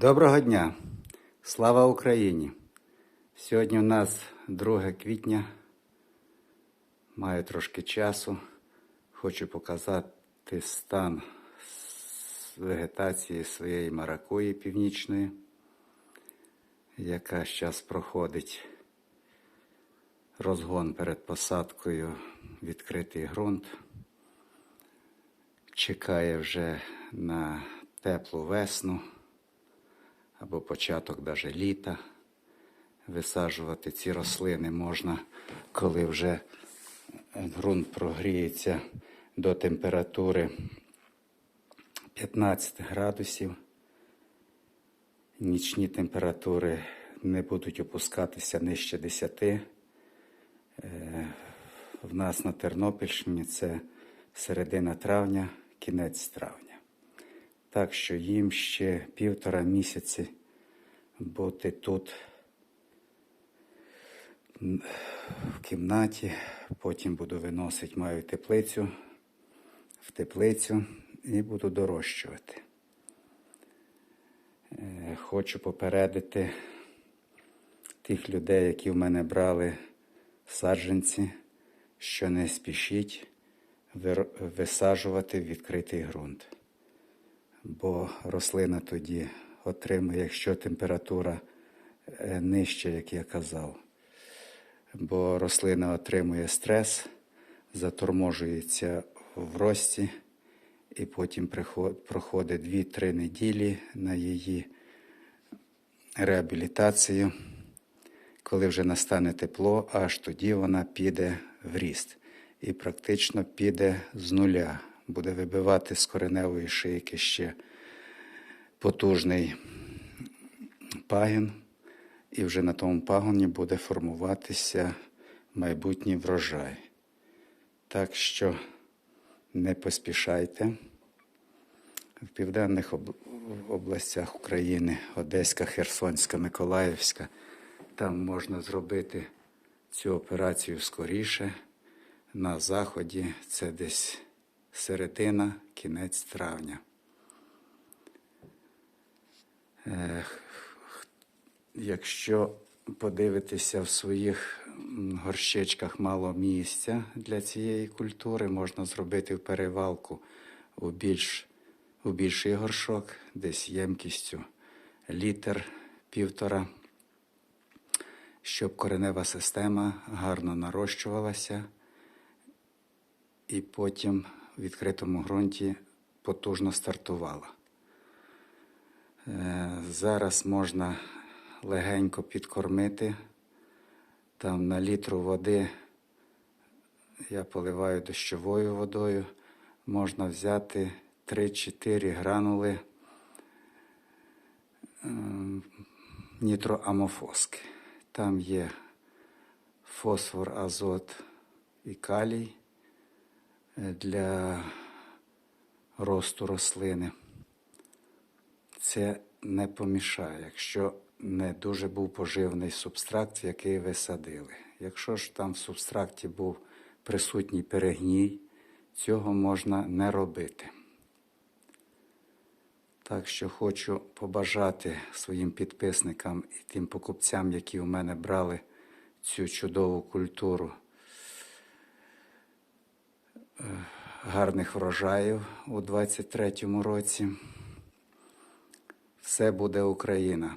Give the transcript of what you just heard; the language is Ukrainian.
Доброго дня! Слава Україні! Сьогодні у нас 2 квітня. Маю трошки часу. Хочу показати стан вегетації своєї маракуї північної, яка зараз проходить розгон перед посадкою відкритий ґрунт. Чекає вже на теплу весну або початок даже літа. Висаджувати ці рослини можна, коли вже ґрунт прогріється до температури 15 градусів. Нічні температури не будуть опускатися нижче 10. Е, В нас на Тернопільщині це середина травня, кінець травня. Так що їм ще півтора місяці бути тут в кімнаті, потім буду виносити, маю теплицю, в теплицю і буду дорощувати. Е, Хочу попередити тих людей, які в мене брали саджанці, що не спішіть висаджувати в відкритий ґрунт бо рослина тоді отримує, якщо температура е, нижча, як я казав. Бо рослина отримує стрес, заторможується в рості, і потім проходить 2-3 неділі на її реабілітацію. Коли вже настане тепло, аж тоді вона піде в ріст і практично піде з нуля. Буде вибивати з кореневої шийки ще потужний пагін, і вже на тому пагоні буде формуватися майбутній врожай. Так що не поспішайте. В південних областях України, Одеська, Херсонська, Миколаївська, там можна зробити цю операцію скоріше. На заході це десь середина, кінець травня. Е, х- Якщо подивитися в своїх м, горщичках мало місця для цієї культури, можна зробити перевалку у, більш, у більший горшок, десь ємкістю літр, півтора, щоб коренева система гарно нарощувалася і потім відкритому ґрунті потужно стартувала. Е, Зараз можна легенько підкормити. Там на літру води я поливаю дощовою водою. Можна взяти 3-4 гранули ем, нітроамофоски. Там є фосфор, азот і калій для росту рослини. Це не помішає, якщо не дуже був поживний субстракт, який ви садили. Якщо ж там в субстракті був присутній перегній, цього можна не робити. Так що хочу побажати своїм підписникам і тим покупцям, які у мене брали цю чудову культуру гарних врожаїв у 23-му році. Все буде Україна.